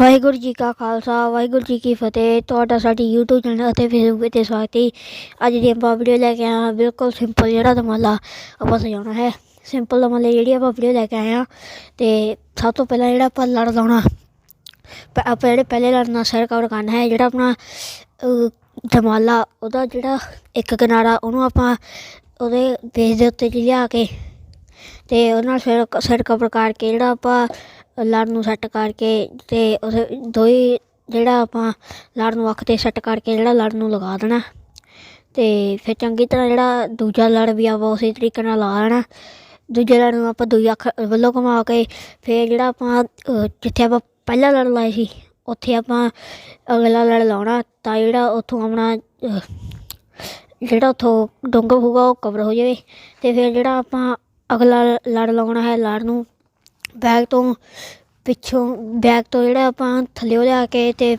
ਵਾਹਿਗੁਰੂ ਜੀ ਕਾ ਖਾਲਸਾ ਵਾਹਿਗੁਰੂ ਜੀ ਕੀ ਫਤਿਹ। ਤੁਹਾਡਾ ਸਾਡੀ YouTube ਚੈਨਲ ਅਤੇ Facebook ਤੇ ਸਵਾਗਤ ਹੈ। ਅੱਜ ਦੀ ਆਪਾਂ ਵੀਡੀਓ ਲੈ ਕੇ ਆਏ ਹਾਂ। ਬਿਲਕੁਲ ਸਿੰਪਲ ਜਿਹੜਾ ਦਮਾਲਾ ਆਪਾਂ ਸਜਾਉਣਾ ਹੈ। ਸਿੰਪਲ ਦਮਾਲੇ ਜਿਹੜੀ ਆਪਾਂ ਵੀਡੀਓ ਲੈ ਕੇ ਆਏ ਹਾਂ। ਤੇ ਸਭ ਤੋਂ ਪਹਿਲਾਂ ਜਿਹੜਾ ਆਪਾਂ ਲੜ ਲਾਉਣਾ ਪ- ਆਪਾਂ ਜਿਹੜੇ ਪਹਿਲੇ ਲੜ ਨਾਲ ਸਿਰ ਕਵਰ ਕਰਨਾ ਹੈ ਜਿਹੜਾ ਆਪਣਾ ਅਹ, ਦਮਾਲਾ ਉਹਦਾ ਜਿਹੜਾ ਇੱਕ ਕਿਨਾਰਾ ਉਹਨੂੰ ਆਪਾਂ ਉਹਦੇ ਬੇਸ ਦੇ ਉੱਤੇ ਲਿਆ ਕੇ ਤੇ ਉਹਨਾਂ ਸਿਰ ਸਿਰ ਕਵਰ ਕਰਕੇ ਜਿਹੜਾ ਆਪਾਂ ਲੜ ਨੂੰ ਸੈੱਟ ਕਰਕੇ ਤੇ ਉਹਦੇ ਦੋ ਹੀ ਜਿਹੜਾ ਆਪਾਂ ਲੜ ਨੂੰ ਅੱਖ ਤੇ ਸੈੱਟ ਕਰਕੇ ਜਿਹੜਾ ਲੜ ਨੂੰ ਲਗਾ ਦੇਣਾ। ਤੇ ਫਿਰ ਚੰਗੀ ਤਰ੍ਹਾਂ ਜਿਹੜਾ ਦੂਜਾ ਲੜ ਵੀ ਆਪਾਂ ਉਸੇ ਤਰੀਕੇ ਨਾਲ ਲਾ ਲੈਣਾ। ਦੂਜੇ ਲੜ ਨੂੰ ਆਪਾਂ ਦੂਈ ਅੱਖ ਵੱਲੋਂ ਘੁਮਾ ਕੇ ਫਿਰ ਜਿਹੜਾ ਆਪਾਂ ਜਿੱਥੇ ਆਪਾਂ ਪਹਿਲਾ ਲੜ ਲਾਇਆ ਸੀ, ਉੱਥੇ ਆਪਾਂ ਅਗਲਾ ਲੜ ਲਾਉਣਾ ਤਾਂ ਜਿਹੜਾ ਉੱਥੋਂ ਆਪਣਾ ਜਿਹੜਾ ਉੱਥੋਂ ਡੋਂਗਾ ਹੋਊਗਾ ਉਹ ਕਵਰ ਹੋ ਜਾਵੇ। ਤੇ ਫਿਰ ਜਿਹੜਾ ਆਪਾਂ ਅਗਲਾ ਲੜ ਲਾਉਣਾ ਹੈ ਲੜ ਨੂੰ ਬੈਗ ਤੋਂ ਪਿੱਛੋਂ, ਬੈਗ ਤੋਂ ਜਿਹੜਾ ਆਪਾਂ ਥੱਲੇ ਲਿਆ ਕੇ ਤੇ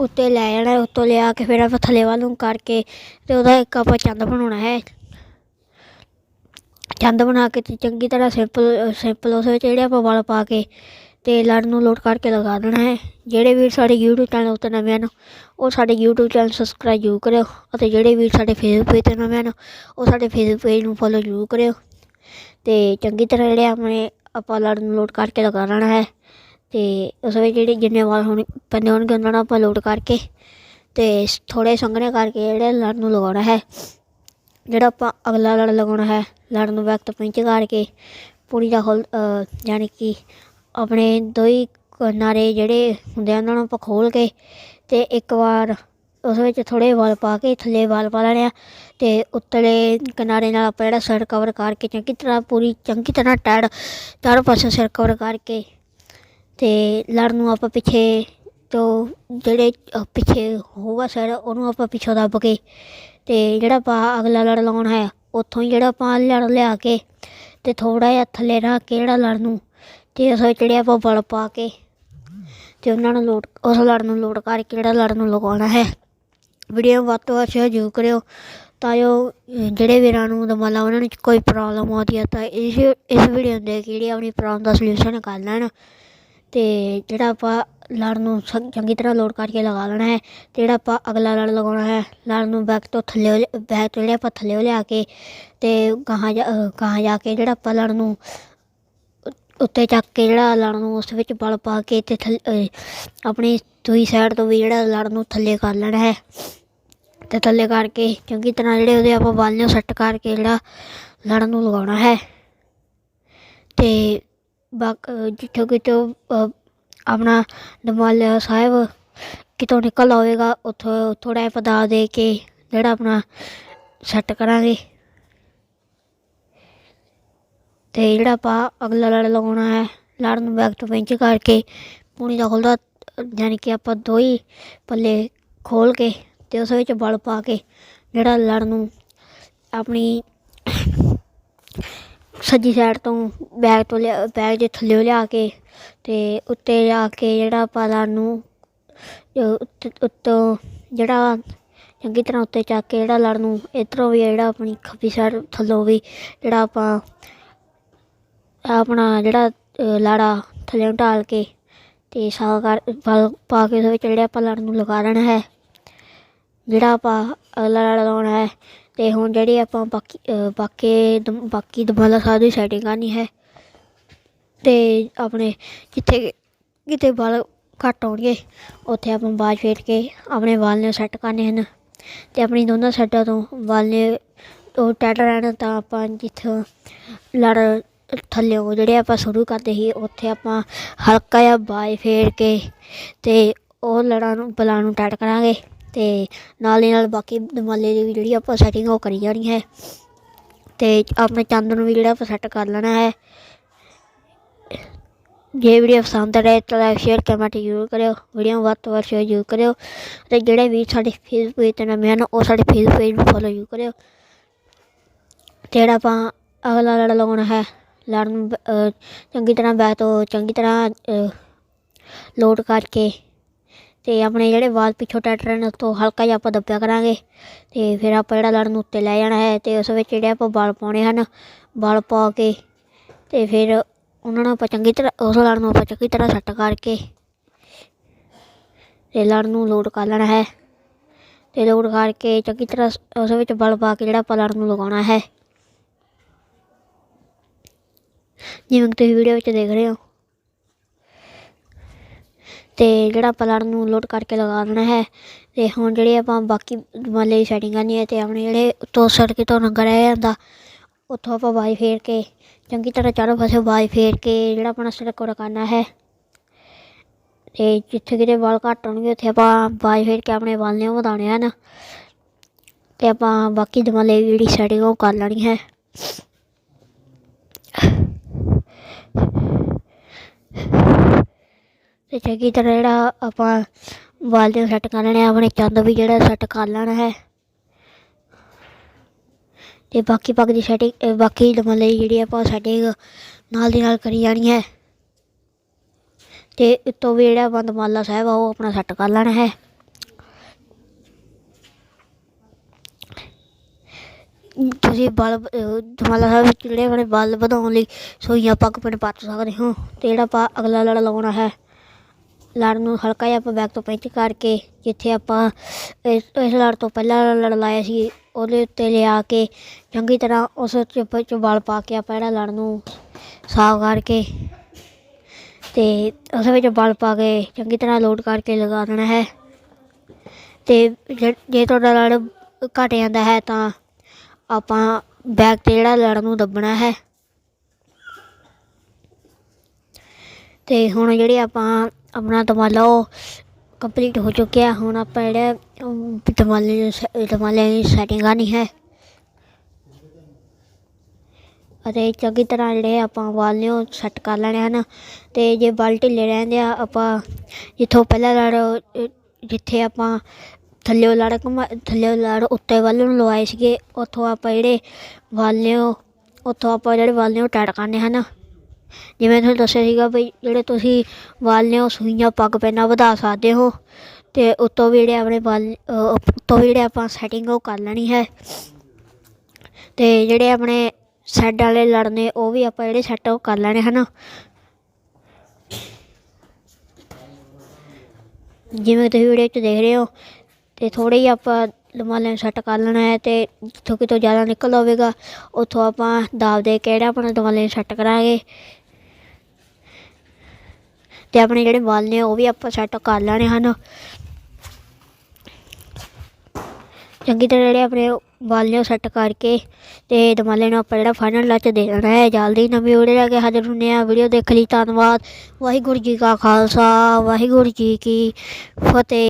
ਉੱਤੇ ਲੈ ਜਾਣਾ, ਉੱਤੋਂ ਲਿਆ ਕੇ ਫਿਰ ਆਪਾਂ ਥੱਲੇ ਵੱਲ ਨੂੰ ਕਰਕੇ ਤੇ ਉਹਦਾ ਇੱਕ ਆਪਾਂ ਚੰਦ ਬਣਾਉਣਾ ਹੈ। ਚੰਦ ਬਣਾ ਕੇ ਤੇ ਚੰਗੀ ਤਰ੍ਹਾਂ ਸਿੰਪਲ ਸਿੰਪਲ ਉਸ ਵਿੱਚ ਜਿਹੜੇ ਆਪਾਂ ਵਾਲ ਪਾ ਕੇ ਤੇ ਲੜ ਨੂੰ ਲੋਡ ਕਰਕੇ ਲਗਾ ਦੇਣਾ ਹੈ। ਜਿਹੜੇ ਵੀਰ ਸਾਡੇ YouTube ਚੈਨਲ ਉੱਤੇ ਨਵੇਂ ਹਨ, ਉਹ ਸਾਡੇ YouTube ਚੈਨਲ ਸਬਸਕ੍ਰਾਈਬ ਜ਼ਰੂਰ ਕਰਿਓ ਅਤੇ ਜਿਹੜੇ ਵੀਰ ਸਾਡੇ Facebook ਪੇਜ ਤੇ ਨਵੇਂ ਹਨ, ਉਹ ਸਾਡੇ Facebook ਪੇਜ ਨੂੰ ਫੋਲੋ ਜ਼ਰੂਰ ਕਰਿਓ। ਤੇ ਚੰਗੀ ਤਰ੍ਹਾਂ ਜਿਹੜੇ ਆਪਣੇ ਆਪਾਂ ਲੜ ਨੂੰ ਲੋਡ ਕਰਕੇ ਲਗਾ ਲੈਣਾ ਹੈ। ਤੇ ਉਸ ਵਿੱਚ ਜਿਹੜੇ ਜਿੰਨੇ ਵਾਲ ਹੋਣੇ ਪੈਂਦੇ ਹੋਣਗੇ ਉਹਨਾਂ ਨੂੰ ਆਪਾਂ ਲੋਡ ਕਰਕੇ ਤੇ ਥੋੜੇ ਸੰਘਣੇ ਕਰਕੇ ਜਿਹੜੇ ਲੜ ਨੂੰ ਲਗਾਉਣਾ ਹੈ। ਜਿਹੜਾ ਆਪਾਂ ਅਗਲਾ ਲੜ ਲਗਾਉਣਾ ਹੈ ਲੜ ਨੂੰ ਵਕਤ ਤੋਂ ਪਿੰਚ ਕਰਕੇ ਪੂਰੀ ਦਾ ਖੋਲ ਅਹ, ਯਾਨੀ ਕਿ ਆਪਣੇ ਦੋ ਹੀ ਕਿਨਾਰੇ ਜਿਹੜੇ ਹੁੰਦੇ ਆ ਉਹਨਾਂ ਨੂੰ ਆਪਾਂ ਖੋਲ ਕੇ ਤੇ ਇੱਕ ਵਾਰ ਉਸ ਵਿੱਚ ਥੋੜੇ ਵਾਲ ਪਾ ਕੇ ਥੱਲੇ ਵਾਲ ਪਾ ਲੈਣੇ ਆ ਤੇ ਉੱਤਲੇ ਕਿਨਾਰੇ ਨਾਲ ਆਪਾਂ ਜਿਹੜਾ ਸਿਰ ਕਵਰ ਕਰਕੇ ਚੰਗੀ ਤਰ੍ਹਾਂ ਪੂਰੀ ਚੰਗੀ ਤਰ੍ਹਾਂ ਟੈੜ ਚਾਰੋਂ ਪਾਸੇ ਸਿਰ ਕਵਰ ਕਰਕੇ ਤੇ ਲੜ ਨੂੰ ਆਪਾਂ ਪਿੱਛੇ ਤੋਂ ਜਿਹੜੇ ਪਿੱਛੇ ਹੋਊਗਾ ਸਿਰ, ਉਹਨੂੰ ਆਪਾਂ ਪਿੱਛੋਂ ਦੱਬ ਕੇ ਤੇ ਜਿਹੜਾ ਆਪਾਂ ਅਗਲਾ ਲੜ ਲਾਉਣਾ ਹੈ, ਉੱਥੋਂ ਹੀ ਜਿਹੜਾ ਆਪਾਂ ਲੜ ਲਿਆ ਕੇ ਤੇ ਥੋੜਾ ਜਿਹਾ ਥੱਲੇ ਰੱਖ ਕੇ ਜਿਹੜਾ ਲੜ ਨੂੰ ਤੇ ਉਸ ਵਿੱਚ ਜਿਹੜੇ ਆਪਾਂ ਵਲ ਪਾ ਕੇ ਤੇ ਉਹਨਾਂ ਨੂੰ ਲੋਡ ਉਸ ਲੜ ਨੂੰ ਲੋਡ ਕਰਕੇ ਜਿਹੜਾ ਲੜ ਨੂੰ ਲਗਾਉਣਾ ਹੈ। ਵੀਡੀਓ ਵੱਧ ਤੋਂ ਵੱਧ ਸ਼ੇਅਰ ਜ਼ਰੂਰ ਕਰਿਓ ਤਾਂ ਜੋ ਜਿਹੜੇ ਵੀਰਾਂ ਨੂੰ ਦਮਾਲਾ ਉਹਨਾਂ ਨੂੰ ਕੋਈ ਪ੍ਰੋਬਲਮ ਆਉਂਦੀ ਹੈ ਤਾਂ ਇਸ ਇਸ ਵੀਡੀਓ ਦੇ ਦੇਖ ਜਿਹੜੀ ਆਪਣੀ ਪ੍ਰੋਬਲਮ ਦਾ ਸੋਲੂਸ਼ਨ ਕਰ ਲੈਣ। ਤੇ ਜਿਹੜਾ ਆਪਾਂ ਲੜ ਨੂੰ ਸੰ- ਚੰਗੀ ਤਰ੍ਹਾਂ ਲੋਡ ਕਰਕੇ ਲਗਾ ਲੈਣਾ ਹੈ ਤੇ ਜਿਹੜਾ ਆਪਾਂ ਅਗਲਾ ਲੜ ਲਗਾਉਣਾ ਹੈ ਲੜ ਨੂੰ ਬੈਕ ਤੋਂ ਥੱਲੇ ਬੈਕ ਤੋਂ ਜਿਹੜੇ ਆਪਾਂ ਥੱਲੇ ਲਿਆ ਕੇ ਤੇ ਗਾਹਾਂ ਜਾ ਅਹ, ਗਾਹਾਂ ਜਾ ਕੇ ਜਿਹੜਾ ਆਪਾਂ ਲੜ ਨੂੰ ਉੱਤੇ ਚੱਕ ਕੇ ਜਿਹੜਾ ਲੜ ਨੂੰ ਉਸ ਵਿੱਚ ਬਲ ਪਾ ਕੇ ਤੇ ਥੱਲੇ ਆਪਣੀ ਦੂਈ ਸਾਈਡ ਤੋਂ ਵੀ ਜਿਹੜਾ ਲੜ ਨੂੰ ਥੱਲੇ ਕਰ ਲੈਣਾ ਹੈ। ਤੇ ਥੱਲੇ ਕਰਕੇ ਚੰਗੀ ਤਰ੍ਹਾਂ ਜਿਹੜੇ ਉਹਦੇ ਆਪਾਂ ਬਲ ਨੂੰ ਸੈੱਟ ਕਰਕੇ ਜਿਹੜਾ ਲੜ ਨੂੰ ਲਗਾਉਣਾ ਹੈ। ਤੇ ਬਾਕ ਜਿੱਥੋਂ ਕਿਤੋਂ ਆਪਣਾ ਦਮਾਲਾ ਸਾਹਿਬ ਕਿਤੋਂ ਨਿਕਲ ਆਵੇਗਾ, ਉੱਥੋਂ ਥੋੜਾ ਜਿਹਾ ਪਦਾ ਦੇ ਕੇ ਜਿਹੜਾ ਆਪਣਾ ਸੈੱਟ ਕਰਾਂਗੇ। ਤੇ ਜਿਹੜਾ ਆਪਾਂ ਅਗਲਾ ਲੜ ਲਗਾਉਣਾ ਹੈ ਲੜ ਨੂੰ ਬੈਕ ਤੋਂ ਪਿੰਚ ਕਰਕੇ ਪੂਣੀ ਦਾ ਖੁੱਲਦਾ ਯਾਨੀ ਕਿ ਆਪਾਂ ਦੋ ਹੀ ਪੱਲੇ ਖੋਲ ਕੇ ਤੇ ਉਸ ਵਿੱਚ ਬਲ ਪਾ ਕੇ ਜਿਹੜਾ ਲੜ ਨੂੰ ਆਪਣੀ ਸੱਜੀ ਸਾਈਡ ਤੋਂ ਬੈਗ ਤੋਂ ਲਿਆ ਬੈਗ ਦੇ ਥੱਲੇ ਲਿਆ ਕੇ ਤੇ ਉੱਤੇ ਜਾ ਕੇ ਜਿਹੜਾ ਆਪਾਂ ਲੜ ਨੂੰ ਉੱਤ- ਉੱਤੋਂ ਜਿਹੜਾ ਚੰਗੀ ਤਰ੍ਹਾਂ ਉੱਤੇ ਚੱਕ ਕੇ ਜਿਹੜਾ ਲੜ ਨੂੰ ਇੱਧਰੋਂ ਵੀ ਜਿਹੜਾ ਆਪਣੀ ਖੱਬੀ ਸਾਈਡ ਥੱਲੋਂ ਵੀ ਜਿਹੜਾ ਆਪਾਂ ਆਪਣਾ ਜਿਹੜਾ ਲਾੜਾ ਥੱਲੇ ਨੂੰ ਢਾਲ ਕੇ ਤੇ ਸਾਗ ਕਰ ਪਾ ਕੇ ਉਹਦੇ ਵਿੱਚ ਜਿਹੜੇ ਆਪਾਂ ਲੜ ਨੂੰ ਲਗਾ ਦੇਣਾ ਹੈ, ਜਿਹੜਾ ਆਪਾਂ ਅਗਲਾ ਲੜ ਲਾਉਣਾ ਹੈ ਤੇ ਹੁਣ ਜਿਹੜੀ ਆਪਾਂ ਬਾਕੀ ਬਾਕੀ ਦਮ- ਬਾਕੀ ਦਮਾਲਾ ਸਾਹਿਬ ਦੀ ਸੈਟਿੰਗ ਕਰਨੀ ਹੈ ਤੇ ਆਪਣੇ ਜਿੱਥੇ ਕਿਤੇ ਵਾਲ ਘੱਟ ਆਉਣਗੇ, ਉੱਥੇ ਆਪਾਂ ਬਾਜ ਫੇਰ ਕੇ ਆਪਣੇ ਵਾਲ ਨੇ ਸੈੱਟ ਕਰਨੇ ਹਨ ਤੇ ਆਪਣੀ ਦੋਨਾਂ ਸਾਈਡਾਂ ਤੋਂ ਵਾਲ ਨੇ ਉਹ ਟੈਟ ਰਹਿਣ ਤਾਂ ਆਪਾਂ ਜਿੱਥੋਂ ਲੜ ਥੱਲੇ ਜਿਹੜੇ ਆਪਾਂ ਸ਼ੁਰੂ ਕਰਦੇ ਸੀ, ਉੱਥੇ ਆਪਾਂ ਹਲਕਾ ਜਿਹਾ ਬਾਏ ਫੇਰ ਕੇ ਤੇ ਉਹ ਲੜਾਂ ਨੂੰ, ਬਲਾਂ ਨੂੰ ਟੈਟ ਕਰਾਂਗੇ ਤੇ ਨਾਲ ਹੀ ਨਾਲ ਬਾਕੀ ਦਮਾਲੇ ਦੀ ਵੀ ਜਿਹੜੀ ਆਪਾਂ ਸੈਟਿੰਗ ਉਹ ਕਰੀ ਜਾਣੀ ਹੈ। ਤੇ ਆਪਣੇ ਚੰਦ ਨੂੰ ਵੀ ਜਿਹੜਾ ਆਪਾਂ ਸੈੱਟ ਕਰ ਲੈਣਾ ਹੈ। ਜੇ ਵੀਡੀਓ ਪਸੰਦ ਆਏ ਤਾਂ ਲਾਈਕ ਸ਼ੇਅਰ ਕਮੈਂਟ ਜ਼ਰੂਰ ਕਰਿਓ। ਵੀਡੀਓ ਵੱਧ ਤੋਂ ਵੱਧ ਸ਼ੇਅਰ ਜ਼ਰੂਰ ਕਰਿਓ। ਤੇ ਜਿਹੜੇ ਵੀ ਸਾਡੇ ਫੇਸਬੁੱਕ ਪੇਜ ਤੇ ਨਵੇਂ ਹਨ, ਉਹ ਸਾਡੇ ਫੇਸਬੁੱਕ ਪੇਜ ਨੂੰ ਫੋਲੋ ਜ਼ਰੂਰ ਕਰਿਓ। ਤੇ ਜਿਹੜਾ ਆਪਾਂ ਅਗਲਾ ਲੜਾ ਲਾਉਣਾ ਹੈ ਲੜ ਨੂੰ ਬ- ਚੰਗੀ ਤਰ੍ਹਾਂ ਬੈਕ ਤੋਂ ਚੰਗੀ ਤਰ੍ਹਾਂ ਲੋਡ ਕਰਕੇ ਤੇ ਆਪਣੇ ਜਿਹੜੇ ਵਾਲ ਪਿੱਛੋਂ ਟੱਟ ਰਹੇ ਨੇ ਉੱਤੋਂ ਹਲਕਾ ਜਿਹਾ ਆਪਾਂ ਦੱਬਿਆ ਕਰਾਂਗੇ ਤੇ ਫਿਰ ਆਪਾਂ ਜਿਹੜਾ ਲੜ ਨੂੰ ਉੱਤੇ ਲੈ ਜਾਣਾ ਹੈ ਤੇ ਉਸ ਵਿੱਚ ਜਿਹੜੇ ਆਪਾਂ ਵਾਲ ਪਾਉਣੇ ਹਨ, ਵਾਲ ਪਾ ਕੇ ਤੇ ਫਿਰ ਉਹਨਾਂ ਨੂੰ ਆਪਾਂ ਚੰਗੀ ਤਰ੍ਹਾਂ, ਉਸ ਲੜ ਨੂੰ ਆਪਾਂ ਚੰਗੀ ਤਰ੍ਹਾਂ ਸੈੱਟ ਕਰਕੇ ਤੇ ਲੜ ਨੂੰ ਲੋਡ ਕਰ ਲੈਣਾ ਹੈ ਤੇ ਲੋਡ ਕਰਕੇ ਚੰਗੀ ਤਰ੍ਹਾਂ ਉਸ ਵਿੱਚ ਬਲ ਪਾ ਕੇ ਜਿਹੜਾ ਆਪਾਂ ਲੜ ਨੂੰ ਲਗਾਉਣਾ ਹੈ। ਜਿਵੇਂ ਕਿ ਤੁਸੀਂ ਵੀਡੀਓ ਵਿੱਚ ਦੇਖ ਰਹੇ ਹੋ। ਤੇ ਜਿਹੜਾ ਆਪਾਂ ਲੜ ਨੂੰ ਲੋਡ ਕਰਕੇ ਲਗਾ ਦੇਣਾ ਹੈ, ਤੇ ਹੁਣ ਜਿਹੜੇ ਆਪਾਂ ਬਾਕੀ ਵਾਲੇ ਸੈਟਿੰਗ ਕਰਨੀ ਹੈ ਤੇ ਆਪਣੇ ਜਿਹੜੇ ਉੱਤੋਂ ਸੜਕ ਤੋਂ ਨੰਗਾ ਰਹਿ ਜਾਂਦਾ, ਉੱਥੋਂ ਆਪਾਂ ਵਾਈ ਫੇਰ ਕੇ, ਚੰਗੀ ਤਰ੍ਹਾਂ ਚਾਰੋਂ ਪਾਸੇ ਵਾਈ ਫੇਰ ਕੇ ਜਿਹੜਾ ਆਪਣਾ ਸੜਕ ਉਹ ਕਰਨਾ ਹੈ। ਤੇ ਜਿੱਥੇ ਕਿਤੇ ਵਾਲ ਘੱਟ ਹੋਣਗੇ, ਉੱਥੇ ਆਪਾਂ ਵਾਈ ਫੇਰ ਕੇ ਆਪਣੇ ਵਾਲ ਨੇ ਉਹ ਵਧਾਉਣੇ ਹਨ। ਤੇ ਆਪਾਂ ਬਾਕੀ ਦਵਾਲੇ ਜਿਹੜੀ ਸੈਟਿੰਗ ਉਹ ਕਰ ਲੈਣੀ ਹੈ। ਤੇ ਚੰਗੀ ਤਰ੍ਹਾਂ ਜਿਹੜਾ ਆਪਾਂ ਵਾਲ ਦੇ ਸੈੱਟ ਕਰ ਲੈਣੇ ਆ, ਆਪਣੇ ਚੰਦ ਵੀ ਜਿਹੜਾ ਸੈੱਟ ਕਰ ਲੈਣਾ ਹੈ। ਤੇ ਬਾਕੀ ਪੱਗ ਦੀ ਸੈਟਿੰਗ ਬਾਕੀ ਦਵਾਲੇ ਜਿਹੜੀ ਆਪਾਂ ਸੈਟਿੰਗ ਨਾਲ ਦੀ ਨਾਲ ਕਰੀ ਜਾਣੀ ਹੈ। ਤੇ ਉੱਤੋਂ ਵੀ ਜਿਹੜਾ ਬੰਦ ਮਾਲਾ ਸਾਹਿਬ ਆ ਉਹ ਆਪਣਾ ਸੈੱਟ ਕਰ ਲੈਣਾ ਹੈ। ਤੁਸੀਂ ਬਲ ਦਮਾਲਾ ਸਾਹਿਬ ਵਿੱਚ ਜਿਹੜੇ ਆਪਣੇ ਬਲ ਵਧਾਉਣ ਲਈ ਸੋਈਆਂ ਪੱਗ ਪਿੰਡ ਪੱਟ ਸਕਦੇ ਹੋ ਤੇ ਜਿਹੜਾ ਆਪਾਂ ਅਗਲਾ ਲੜ ਲਾਉਣਾ ਹੈ। ਲੜ ਨੂੰ ਹਲਕਾ ਜਿਹਾ ਆਪਾਂ ਬੈਕ ਤੋਂ ਪੈਂਚ ਕਰਕੇ ਜਿੱਥੇ ਆਪਾਂ ਇਸ ਇਸ ਲੜ ਤੋਂ ਪਹਿਲਾਂ ਲੜ ਲਾਇਆ ਸੀ, ਉਹਦੇ ਉੱਤੇ ਲਿਆ ਕੇ ਚੰਗੀ ਤਰ੍ਹਾਂ ਉਸ ਚਿੱਪ, ਚ ਬਲ ਪਾ ਕੇ ਆਪਾਂ ਜਿਹੜਾ ਲੜ ਨੂੰ ਸਾਫ਼ ਕਰਕੇ ਤੇ ਉਸ ਵਿੱਚ ਬਲ ਪਾ ਕੇ ਚੰਗੀ ਤਰ੍ਹਾਂ ਲੋਡ ਕਰਕੇ ਲਗਾ ਦੇਣਾ ਹੈ। ਤੇ ਜੇ ਜੇ ਤੁਹਾਡਾ ਲੜ ਘਟ ਜਾਂਦਾ ਹੈ ਤਾਂ ਆਪਾਂ ਬੈਕ ਤੇ ਜਿਹੜਾ ਲੜ ਨੂੰ ਦੱਬਣਾ ਹੈ। ਤੇ ਹੁਣ ਜਿਹੜੇ ਆਪਾਂ ਆਪਣਾ ਦਮਾਲਾ ਉਹ ਕੰਪਲੀਟ ਹੋ ਚੁੱਕਿਆ। ਹੁਣ ਆਪਾਂ ਜਿਹੜਾ ਅਮ, ਦਮਾਲੇ ਨੂੰ ਸ- ਦੀ ਸੈਟਿੰਗ ਕਰਨੀ ਹੈ। ਅਤੇ ਚੰਗੀ ਤਰ੍ਹਾਂ ਜਿਹੜੇ ਆਪਾਂ ਵਾਲ ਨੇ ਉਹ ਸੈੱਟ ਕਰ ਲੈਣੇ ਹਨ। ਤੇ ਜੇ ਬਾਲ ਢਿੱਲੇ ਰਹਿੰਦੇ ਆ ਆਪਾਂ ਜਿੱਥੋਂ ਪਹਿਲਾਂ ਲੜ ਜਿੱਥੇ ਆਪਾਂ ਥੱਲੇ ਲੜ ਘੁਮਾ ਥੱਲੇ ਲੜ ਉੱਤੇ ਵੱਲ ਨੂੰ ਲਵਾਏ ਸੀਗੇ, ਉੱਥੋਂ ਆਪਾਂ ਜਿਹੜੇ ਵਾਲ ਉੱਥੋਂ ਆਪਾਂ ਜਿਹੜੇ ਵਾਲ ਨੇ ਉਹ ਟੈਟ ਕਰਨੇ ਹਨ। ਜਿਵੇਂ ਤੁਹਾਨੂੰ ਦੱਸਿਆ ਸੀਗਾ ਵੀ ਜਿਹੜੇ ਤੁਸੀਂ ਵਾਲ ਨੇ ਉਹ ਸੂਈਆਂ ਪੱਗ ਪੈਨਾ ਵਧਾ ਸਕਦੇ ਹੋ, ਤੇ ਉੱਤੋਂ ਵੀ ਜਿਹੜੇ ਆਪਣੇ ਵਾਲ ਉੱਤੋਂ ਵੀ ਜਿਹੜੇ ਆਪਾਂ ਸੈਟਿੰਗ ਉਹ ਕਰ ਲੈਣੀ ਹੈ। ਤੇ ਜਿਹੜੇ ਆਪਣੇ ਸੈੱਡ ਵਾਲੇ ਲੜ ਉਹ ਵੀ ਆਪਾਂ ਜਿਹੜੇ ਸੈੱਟ ਉਹ ਕਰ ਲੈਣੇ ਹਨ। ਜਿਵੇਂ ਤੁਸੀਂ ਵੀਡੀਓ 'ਚ ਦੇਖ ਰਹੇ ਹੋ ਤੇ ਥੋੜੇ ਹੀ ਆਪਾਂ ਲਮਾਲੇ ਨੂੰ ਸੈੱਟ ਕਰ ਲੈਣਾ ਹੈ ਤੇ ਜਿੱਥੋਂ ਕਿਤੋਂ ਜ਼ਿਆਦਾ ਨਿਕਲ ਹੋਵੇਗਾ ਉੱਥੋਂ ਆਪਾਂ ਦਾਬ ਦੇ ਕਿਹੜਾ ਆਪਣਾ ਦਮਾਲੇ ਨੂੰ ਸੈੱਟ ਕਰਾਂਗੇ। ਤੇ ਆਪਣੇ ਜਿਹੜੇ ਵਾਲ ਨੇ ਉਹ ਵੀ ਆਪਾਂ ਸੈੱਟ ਕਰ ਲੈਣੇ ਹਨ। ਚੰਗੀ ਤਰ੍ਹਾਂ ਜਿਹੜੇ ਆਪਣੇ ਵਾਲ ਨੇ ਉਹ ਸੈੱਟ ਕਰਕੇ ਤੇ ਦਮਾਲੇ ਨੂੰ ਆਪਾਂ ਜਿਹੜਾ ਫਾਈਨਲ ਲੱਚ ਦੇ ਦੇਣਾ ਹੈ, ਜਲਦੀ ਨਵੀਂ ਵੀਡੀਓ ਲੈ ਕੇ ਹਾਜ਼ਰ ਹੁੰਦੇ ਆ ਵੀਡੀਓ ਦੇਖ ਲਈ, ਧੰਨਵਾਦ। ਵਾਹਿਗੁਰੂ ਜੀ ਕਾ ਖਾਲਸਾ, ਵਾਹਿਗੁਰੂ ਜੀ ਕੀ ਫਤਿਹ।